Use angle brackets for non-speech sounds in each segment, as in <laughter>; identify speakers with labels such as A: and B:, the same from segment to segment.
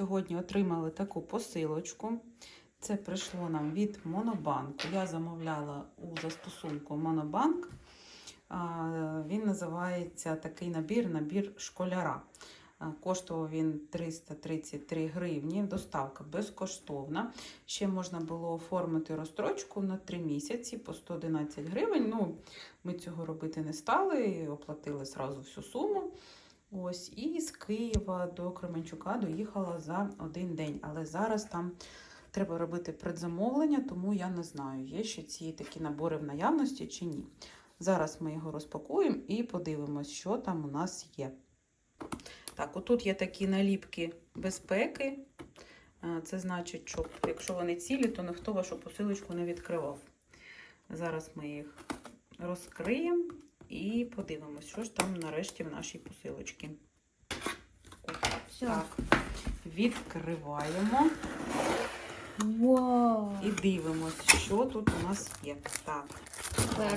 A: сьогодні отримали таку посилочку. Це прийшло нам від Монобанку. Я замовляла у застосунку Монобанк. Він називається такий набір, набір школяра. Коштував він 333 гривні, доставка безкоштовна. Ще можна було оформити розстрочку на 3 місяці по 111 гривень. Ну, ми цього робити не стали, оплатили зразу всю суму. Ось, і з Києва до Кременчука доїхала за один день. Але зараз там треба робити предзамовлення, тому я не знаю, є ще ці такі набори в наявності чи ні. Зараз ми його розпакуємо і подивимось, що там у нас є. Так, отут є такі наліпки безпеки. Е, Це значить, що якщо вони цілі, то ніхто вашу посилочку не відкривав. Зараз ми їх розкриємо і подивимось, що ж там нарешті в нашій посилочці.
B: Все.
A: Так, відкриваємо
B: Вау.
A: і дивимось, що тут у нас є. Так,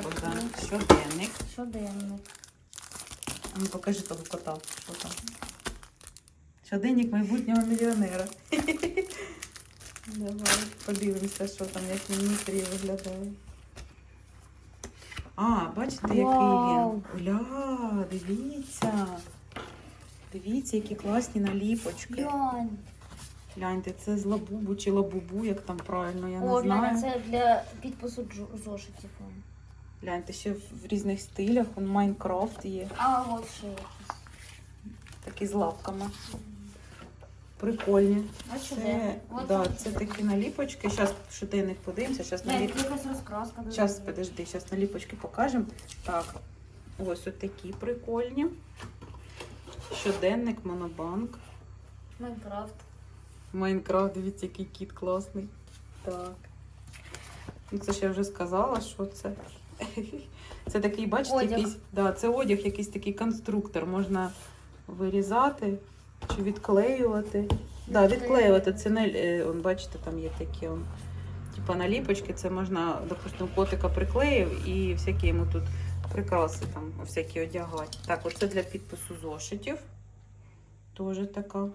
A: Богдан, щоденник.
B: Щоденник.
A: А ну покажи того кота, що там. Щоденник майбутнього мільйонера. Давай подивимося, що там, як він внутрі виглядає. А, бачите, який
B: Вау.
A: він? Ля, дивіться. Дивіться, які класні наліпочки.
B: Глянь.
A: Гляньте, це з лабубу чи лабубу, як там правильно, я не
B: О,
A: знаю.
B: це для підпису джо- зошитів.
A: Гляньте, ще в різних стилях. Он Майнкрафт є.
B: А, от ще якісь.
A: Такі з лапками. Прикольні.
B: А
A: Це.
B: От
A: да,
B: це
A: це такі наліпочки. Зараз щоденник подивимося. Зараз наліп...
B: якась розкраска. дуже
A: Зараз, подожди, зараз наліпочки покажемо. Так, ось такі прикольні. Щоденник, монобанк.
B: Майнкрафт.
A: Майнкрафт, дивіться, який кіт класний. Так. Ну, це ж я вже сказала, що це. <laughs> Це такий, бачите,
B: Одяг.
A: якийсь. Да, це одяг, якийсь такий конструктор. Можна вирізати чи відклеювати. Да, відклеювати. Це не е, он, бачите, там є такі он, типа наліпочки. Це можна, допустимо, котика приклеїв і всякі йому тут прикраси там всякі одягати. Так, оце для підпису зошитів. Теж така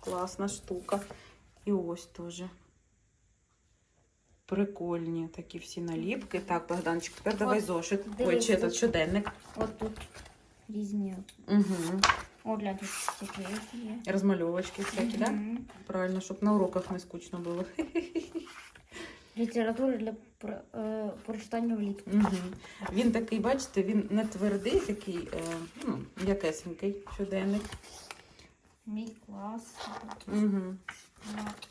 A: класна штука. І ось теж. Прикольні такі всі наліпки. Так, Богданчик, тепер давай
B: От,
A: зошит. Ой, чи
B: тут
A: щоденник.
B: От тут різні.
A: Угу.
B: О, глянь, тут є.
A: Розмальовочки всякі, так? Да?
B: Мгм.
A: Правильно, щоб на уроках не скучно було. <laughs>
B: Література для про- е, прочитання влітку.
A: Угу. Він такий, бачите, він не твердий, такий, е, ну, м'якесенький щоденник.
B: Мій клас.
A: Угу.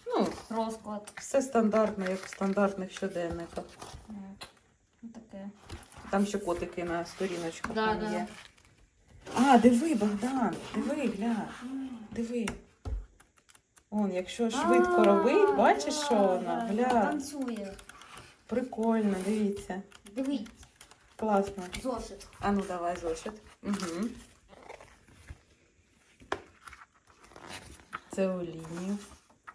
A: Ну,
B: Розклад.
A: все стандартно, як в стандартних щоденниках.
B: Е, ну, Таке.
A: Там ще котики на сторіночках
B: Да,
A: там
B: да.
A: є. А, диви, Богдан, диви, гля, диви. Он, якщо швидко робить, бачиш, що вона? Гля,
B: Танцює.
A: прикольно, дивіться.
B: Дивись,
A: Класно.
B: зошит.
A: А ну давай зошит. Угу. Це у лінію.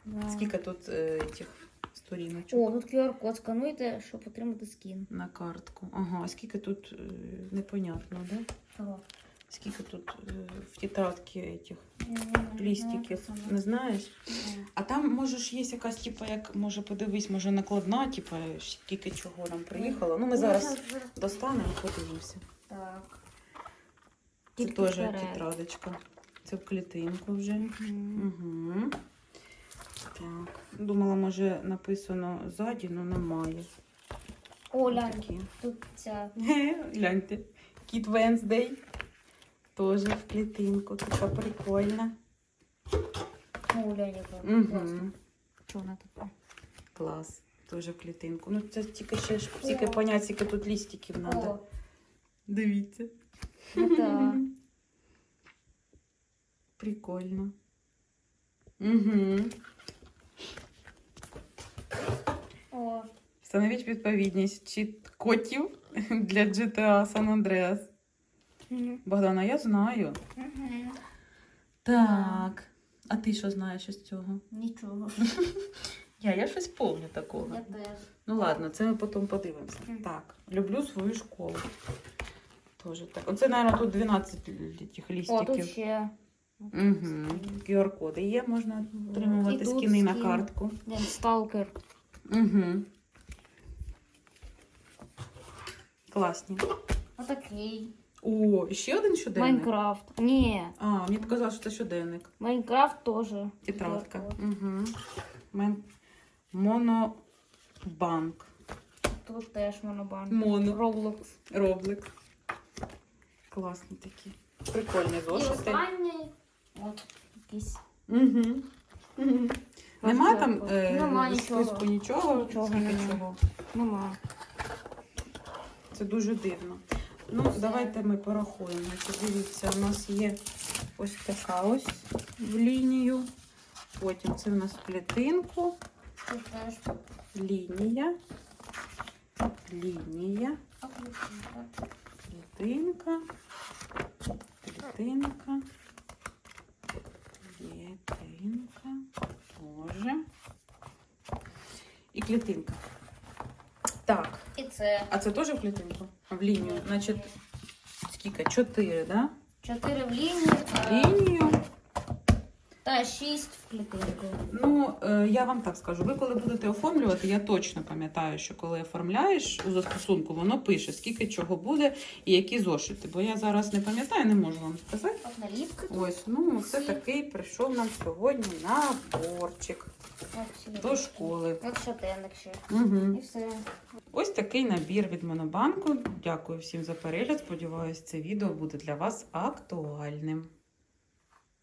B: Да.
A: Скільки тут е, тих сторіночок
B: О, тут QR-код скануйте, щоб отримати скін.
A: на картку? Ага, а скільки тут е, непонятно, да? Скільки тут е, в тетрадці этих
B: Я не
A: знаєш? А там, може ж, є якась, типу, як, може, подивись, може, накладна, типу, скільки чого нам приїхало. Ну, ми
B: Ну,
A: зараз достанемо, подивимося.
B: Так.
A: Це теж тетрадочка. Це в клітинку вже. Угу. Так. Думала, може, написано ззаді, але немає.
B: О,
A: Такі.
B: тут ця. <laughs>
A: Гляньте. Кіт Венсдей. Теж в клітинку. Така прикольна. Угу.
B: Чого вона така?
A: Клас. Теж в клітинку. Ну, це тільки ще ж тільки понять, скільки тут лістиків треба. Дивіться.
B: ну так. <laughs>
A: Прикольно. Угу.
B: О,
A: Встановіть відповідність чіт котів для GTA San Andreas.
B: Мгм.
A: Богдана, я знаю.
B: Мгм.
A: Так. А ти що знаєш із цього?
B: Нічого. <laughs>
A: Я, я щось помню такого.
B: Я теж.
A: Ну ладно, це ми потім подивимося. Так, люблю свою школу. Тоже так. Оце, мабуть, тут 12 тих
B: О,
A: лістиків.
B: тут ще
A: Угу. QR-коди є, можна отримувати скіни на картку.
B: Сталкер.
A: Угу. Класні.
B: Отакий.
A: О, ще один щоденник.
B: Майнкрафт. Ні,
A: А, мені показав, що це щоденник.
B: Майнкрафт теж.
A: Тетрадка. Угу. Мен... Монобанк.
B: Тут теж монобанк.
A: Моно.
B: Roblox.
A: Роблик. Класні такі. Прикольні
B: І
A: зошити.
B: останній. От якийсь.
A: Угу. Угу. Нема там е,
B: Нема нічого.
A: списку нічого,
B: Нічого
A: скільки
B: нема.
A: чого.
B: Нема.
A: Це дуже дивно. Ну, давайте ми порахуємо. Значить, дивіться, у нас є ось така ось в лінію. Потім це у нас в клітинку,
B: Тут теж.
A: лінія, лінія, клітинка, клітинка, клітинка, може. І клітинка. Так.
B: І це.
A: А це теж в клітинку? В лінію. Значить, скільки? Чотири, да?
B: Чотири в лінії а,
A: Лінію.
B: та шість в клітинку.
A: Ну, е, я вам так скажу, ви коли будете оформлювати, я точно пам'ятаю, що коли оформляєш у застосунку, воно пише, скільки чого буде і які зошити. Бо я зараз не пам'ятаю, не можу вам сказати. Ось, ну, це такий прийшов нам сьогодні наборчик до школи.
B: От щоденник ще.
A: Угу.
B: І все.
A: Ось такий набір від Монобанку. Дякую всім за перегляд. Сподіваюсь, це відео буде для вас актуальним.